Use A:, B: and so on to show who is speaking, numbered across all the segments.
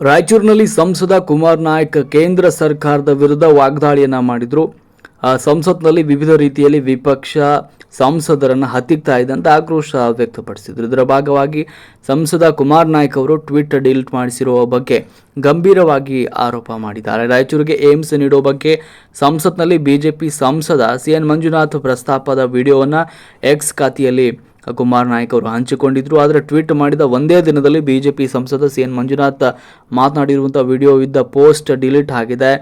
A: ರಾಯಚೂರಿನಲ್ಲಿ ಸಂಸದ ಕುಮಾರ್ ನಾಯಕ್ ಕೇಂದ್ರ ಸರ್ಕಾರದ ವಿರುದ್ಧ ವಾಗ್ದಾಳಿಯನ್ನ ಮಾಡಿದ್ರು. ಸಂಸತ್ನಲ್ಲಿ ವಿವಿಧ ರೀತಿಯಲ್ಲಿ ವಿಪಕ್ಷ ಸಂಸದರನ್ನು ಹತ್ತಿಕ್ತಾ ಇದ್ದಂತ ಆಕ್ರೋಶ ವ್ಯಕ್ತಪಡಿಸಿದ್ರು. ಇದರ ಭಾಗವಾಗಿ ಸಂಸದ ಕುಮಾರ್ ನಾಯಕ್ ಅವರು ಟ್ವೀಟ್ ಡಿಲೀಟ್ ಮಾಡಿಸಿರುವ ಬಗ್ಗೆ ಗಂಭೀರವಾಗಿ ಆರೋಪ ಮಾಡಿದ್ದಾರೆ. ರಾಯಚೂರಿಗೆ ಏಮ್ಸ್ ನೀಡುವ ಬಗ್ಗೆ ಸಂಸತ್ನಲ್ಲಿ ಬಿಜೆಪಿ ಸಂಸದ ಸಿ ಎನ್ ಮಂಜುನಾಥ್ ಪ್ರಸ್ತಾಪದ ವಿಡಿಯೋವನ್ನು ಎಕ್ಸ್ ಖಾತೆಯಲ್ಲಿ ಕುಮಾರ್ ನಾಯಕ್ ಅವರು ಹಂಚಿಕೊಂಡಿದ್ರು. ಆದರೆ ಟ್ವೀಟ್ ಮಾಡಿದ ಒಂದೇ ದಿನದಲ್ಲಿ ಬಿಜೆಪಿ ಸಂಸದ ಸಿ ಎನ್ ಮಂಜುನಾಥ್ ಮಾತನಾಡಿರುವಂಥ ವಿಡಿಯೋ ಇದ್ದ ಪೋಸ್ಟ್ ಡಿಲೀಟ್ ಆಗಿದೆ.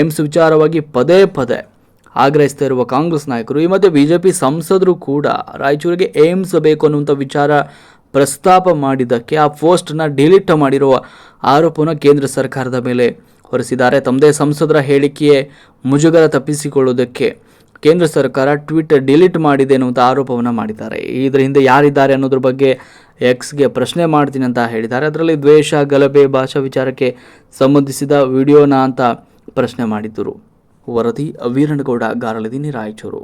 A: ಏಮ್ಸ್ ವಿಚಾರವಾಗಿ ಪದೇ ಪದೇ ಆಗ್ರಹಿಸ್ತಾ ಇರುವ ಕಾಂಗ್ರೆಸ್ ನಾಯಕರು, ಈ ಮಧ್ಯೆ ಬಿಜೆಪಿ ಸಂಸದರು ಕೂಡ ರಾಯಚೂರಿಗೆ ಏಮ್ಸ್ ಬೇಕು ಅನ್ನುವಂಥ ವಿಚಾರ ಪ್ರಸ್ತಾಪ ಮಾಡಿದ್ದಕ್ಕೆ ಆ ಪೋಸ್ಟ್ನ ಡಿಲೀಟ್ ಮಾಡಿರುವ ಆರೋಪವನ್ನು ಕೇಂದ್ರ ಸರ್ಕಾರದ ಮೇಲೆ ಹೊರಿಸಿದ್ದಾರೆ. ತಮ್ಮದೇ ಸಂಸದರ ಹೇಳಿಕೆಯೇ ಮುಜುಗರ ತಪ್ಪಿಸಿಕೊಳ್ಳುವುದಕ್ಕೆ ಕೇಂದ್ರ ಸರ್ಕಾರ ಟ್ವೀಟ್ ಡಿಲೀಟ್ ಮಾಡಿದೆ ಅನ್ನುವಂಥ ಆರೋಪವನ್ನು ಮಾಡಿದ್ದಾರೆ. ಇದರ ಹಿಂದೆ ಯಾರಿದ್ದಾರೆ ಅನ್ನೋದ್ರ ಬಗ್ಗೆ ಎಕ್ಸ್ಗೆ ಪ್ರಶ್ನೆ ಮಾಡ್ತೀನಿ ಅಂತ ಹೇಳಿದ್ದಾರೆ. ಅದರಲ್ಲಿ ದ್ವೇಷ, ಗಲಭೆ, ಭಾಷಾ ವಿಚಾರಕ್ಕೆ ಸಂಬಂಧಿಸಿದ ವಿಡಿಯೋನ ಅಂತ ಪ್ರಶ್ನೆ ಮಾಡಿದ್ದರು. ವರದಿ ವೀರಣ್ಣಗೌಡ ಗಾರಲದಿನಿ ರಾಯಚೂರು.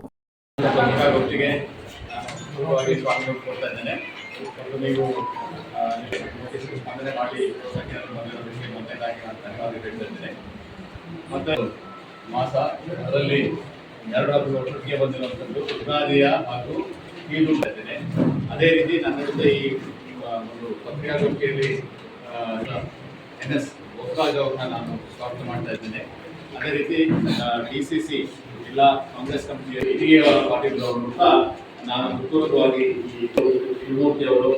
B: ಮಾಸ, ಅದರಲ್ಲಿ ಎರಡು ಒಟ್ಟಿಗೆ ಬಂದಿರುವಂಥದ್ದು ಯುಗಾದಿಯ ಹಾಗೂ ಈದು ಇದ್ದೇನೆ ಅದೇ ರೀತಿ ನನ್ನ ಜೊತೆ ಈ ಒಂದು ಪತ್ರಿಕಾಗೋಷ್ಠಿಯಲ್ಲಿ ಎನ್. ಎಸ್. ಬೊಕ್ಕರಾಜ್ ನಾನು ಸ್ವಾಗತ ಮಾಡ್ತಾ ಇದ್ದೇನೆ. ಅದೇ ರೀತಿ ಡಿ ಸಿ ಸಿ ಜಿಲ್ಲಾ ಕಾಂಗ್ರೆಸ್ ಕಮಿಟಿಯ ಹಿರಿಯ ಪಾಟೀಲ್ ಅವರು ಸಹ ನಾನು ಹೃತ್ಪೂರ್ವಕವಾಗಿ ಈ ಶಿವಮೂರ್ತಿ ಅವರು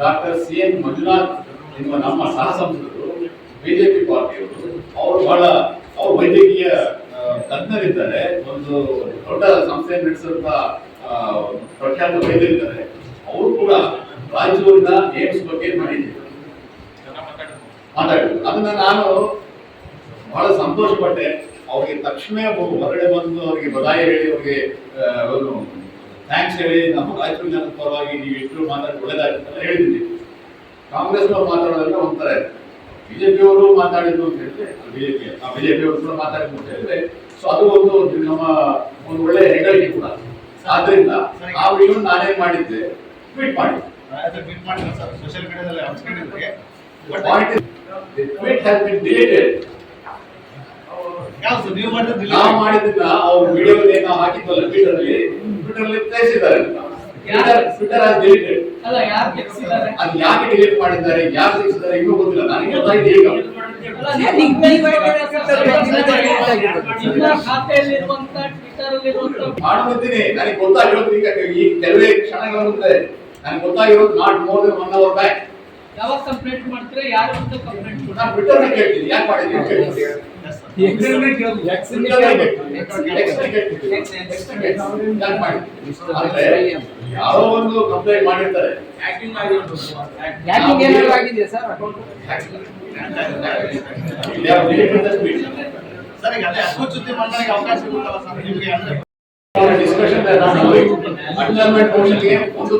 B: ಡಾಕ್ಟರ್ ಸಿ ಎನ್ ಮಂಜುನಾಥ್ ಎನ್ನುವ ನಮ್ಮ ಸಹ ಸಂಸದರು ಬಿಜೆಪಿ ಪಾರ್ಟಿಯವರು ಅವರು ಬಹಳ ಅವರು ವೈದ್ಯಕೀಯ ತಜ್ಞರಿದ್ದಾರೆ. ಒಂದು ದೊಡ್ಡ ಸಂಸ್ಥೆ ನಡೆಸಿದಂತ ಪ್ರಖ್ಯಾತ ವೈದ್ಯರಿದ್ದಾರೆ. ಅವರು ಕೂಡ ರಾಯಚೂರಿನ ಏಮ್ಸ್ ಬಗ್ಗೆ ಮಾಡಿದ್ದಾರೆ ಮಾತಾಡಿದ್ರು ಅದನ್ನ ನಾನು ಬಹಳ ಸಂತೋಷ ಪಟ್ಟೆ ಅವ್ರಿಗೆ ತಕ್ಷಣ ಹೊರಗಡೆ ಬಂದು ಅವರಿಗೆ ಬದಾಯಿ ಹೇಳಿ ಅವ್ರಿಗೆ ಥ್ಯಾಂಕ್ಸ್ ಹೇಳಿ ನಮ್ಮ ರಾಯಚೂರು ಜನದ ಪರವಾಗಿ ನೀವು ಇಷ್ಟು ಮಾತಾಡಿ ಒಳ್ಳೇದಾಯ್ತು ಅಂತ ಹೇಳಿದ್ದೀನಿ. ಕಾಂಗ್ರೆಸ್ನವ್ರು ಮಾತಾಡೋದ್ರಿಂದ ಒಂಥರ ಬಿಜೆಪಿ ಅವರು ಮಾತಾಡಿದ್ರು ಅಂತ ಹೇಳಿದ್ರೆ ಬಿಜೆಪಿ ಆ ಬಿಜೆಪಿ ಅವರು ಕೂಡ ಮಾತಾಡಿದ್ರು ಅಂತ ಹೇಳಿದ್ರೆ ಸೊ ಅದು ಒಂದು ನಮ್ಮ ಒಂದು ಒಳ್ಳೆ ಹೆಗ್ಗಳಿಕೆ ಕೂಡ. ಆದ್ರಿಂದ ಆ ವಿಡಿಯೋ ನಾನೇನ್ ಮಾಡಿದ್ದೆ ಟ್ವೀಟ್ ಮಾಡಿದ್ದೆ.
C: ಟ್ವೀಟ್ ಮಾಡಿದ್ರು ಸರ್. ಸೋಷಿಯಲ್ ಮೀಡಿಯಾದಲ್ಲಿ ಹಂಚ್ಕೊಂಡಿದ್ರೆ.
B: ಟ್ವೀಟ್ ಹ್ಯಾಸ್
C: ಬಿನ್ ಡಿಲೀಟೆಡ್ ನೀವು ಮಾಡಿದ್ರೆ
B: ನಾವು ಮಾಡಿದ್ದನ್ನ ಅವ್ರ ವಿಡಿಯೋ ಹಾಕಿದ್ವಲ್ಲ ಟ್ವಿಟರ್ ಅಲ್ಲಿ ಟ್ವಿಟರ್ ಅಲ್ಲಿ
D: ಕಳಿಸಿದ್ದಾರೆ
B: ಅದು ಯಾಕೆ ಡಿಲೀಟ್ ಮಾಡಿದ್ದಾರೆ? ಯಾರು ತಿಳಿಸಿದ್ದಾರೆ ಇನ್ನೂ ಗೊತ್ತಿಲ್ಲ. ನನಗೆ ಗೊತ್ತಾಗಿದೆ ಈಗ.
D: ನಿಮ್ಮ ಖಾತೆಯಲ್ಲಿರುವಂತ ಟ್ವಿಟರ್ ಅಲ್ಲಿರುವಂತ
B: ಮಾಡ್ಕೊತೀನಿ ನನಗೆ ಗೊತ್ತಾಗಿರೋದು ಈಗ ಈ ಕೆಲವೇ ಕ್ಷಣಗಳ ಮುಂದೆ. ನನಗೆ ಗೊತ್ತಾಗಿರೋದು not more than one hour back
D: ಯಾವಾಗ ಕಂಪ್ಲೇಂಟ್ ಮಾಡ್ತೀರಾ ಯಾರು ಅಂತ ಕಂಪ್ಲೇಂಟ್
B: ನಾನು ಟ್ವಿಟರ್ ಕೇಳ್ತೀನಿ. ಯಾಕೆ ಮಾಡಿದ್ದೀನಿ? ಅಂತ ಕೇಳ್ತೀನಿ Twitter ನೇ ಕೇಳ್ತೀನಿ. X ನೇ ಕೇಳ್ತೀನಿ. X ನೇ ಕೇಳ್ತೀನಿ. X ನೇ ಕೇಳ್ತೀನಿ. ಯಾಕೆ ಮಾಡಿದ್ದೀನಿ? ಅಂದ್ರೆ ಯಾರೋ ಒಂದು ಕಂಪ್ಲೇಂಟ್ ಮಾಡಿರ್ತಾರೆ
E: ಯಾಕಿಂಗ್ ಏನಾದ್ರು ಆಗಿದೆಯಾ sir account
B: They have deleted the tweet.
C: Sir ಈಗ ಅದೇ ಅಶ್ವಥ್ ಜೊತೆ ಮಾತಾಡಕ್ಕೆ ಅವಕಾಶ ಸಿಗುತ್ತಲ್ಲ ಸರ್ ನಿಮಗೆ ಅಂದ್ರೆ
B: Our discussion that I'm doing, adjournment motion ಗೆ ಒಂದು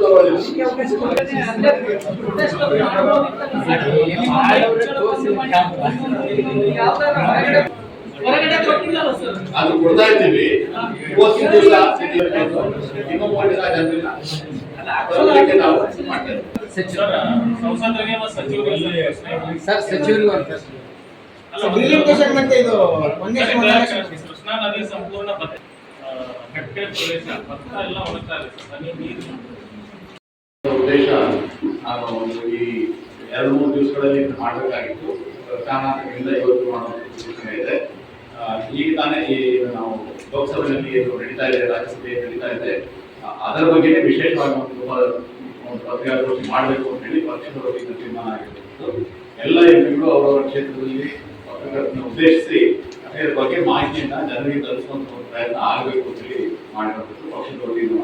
B: ಅದು ಕೊಡ್ತಾ ಇದ್ದೀವಿ. ಇವತ್ತಿನ ದಿವಸ ಇನ್ನೂ ಮೂವತ್ತು ದಿವಸ ಜನರಿಲ್ಲ ಅದಕ್ಕೆ ನಾವು ಮಾಡ್ತೇವೆ
E: ಸರ್ ಸಚಿವರಿಗೆ
C: ಒಂದೇ
F: ಕೃಷ್ಣಾ ನದಿ ಸಂಪೂರ್ಣ ಪ್ರದೇಶ ಎಲ್ಲ ಇದೆ
B: ಉದ್ದೇಶ ನಾನು ಈ ಎರಡು ಮೂರು ದಿವಸಗಳಲ್ಲಿ ಮಾಡಬೇಕಾಗಿತ್ತು. ಕಾರಣದಿಂದ ಇವತ್ತು ಮಾಡೋ ಸೂಚನೆ ಇದೆ. ಈಗ ತಾನೇ ಈ ನಾವು ಲೋಕಸಭೆಯಲ್ಲಿ ಏನು ನಡೀತಾ ಇದೆ, ರಾಜ್ಯಸಭೆಯಲ್ಲಿ ನಡೀತಾ ಇದೆ. ಅದರ ಬಗ್ಗೆ ವಿಶೇಷವಾಗಿ ಒಂದು ತುಂಬ ಒಂದು ಪತ್ರಿಕಾಗೋಷ್ಠಿ ಮಾಡಬೇಕು ಅಂತ ಹೇಳಿ ಪಕ್ಷದ ವತಿಯಿಂದ ತೀರ್ಮಾನ ಆಗಿರುತ್ತದೆ ಎಲ್ಲ ಎಂಪಿಗಳು ಅವರವರ ಕ್ಷೇತ್ರದಲ್ಲಿ ಪತ್ರಕರ್ತನ ಉದ್ದೇಶಿಸಿ ಅದರ ಬಗ್ಗೆ ಮಾಹಿತಿಯನ್ನ ಜನರಿಗೆ ತಲುಪಿಸುವಂತ ಪ್ರಯತ್ನ ಆಗಬೇಕು ಅಂತ ಹೇಳಿ ಮಾಡಿರೋದು ಪಕ್ಷದ ವತಿಯಿಂದ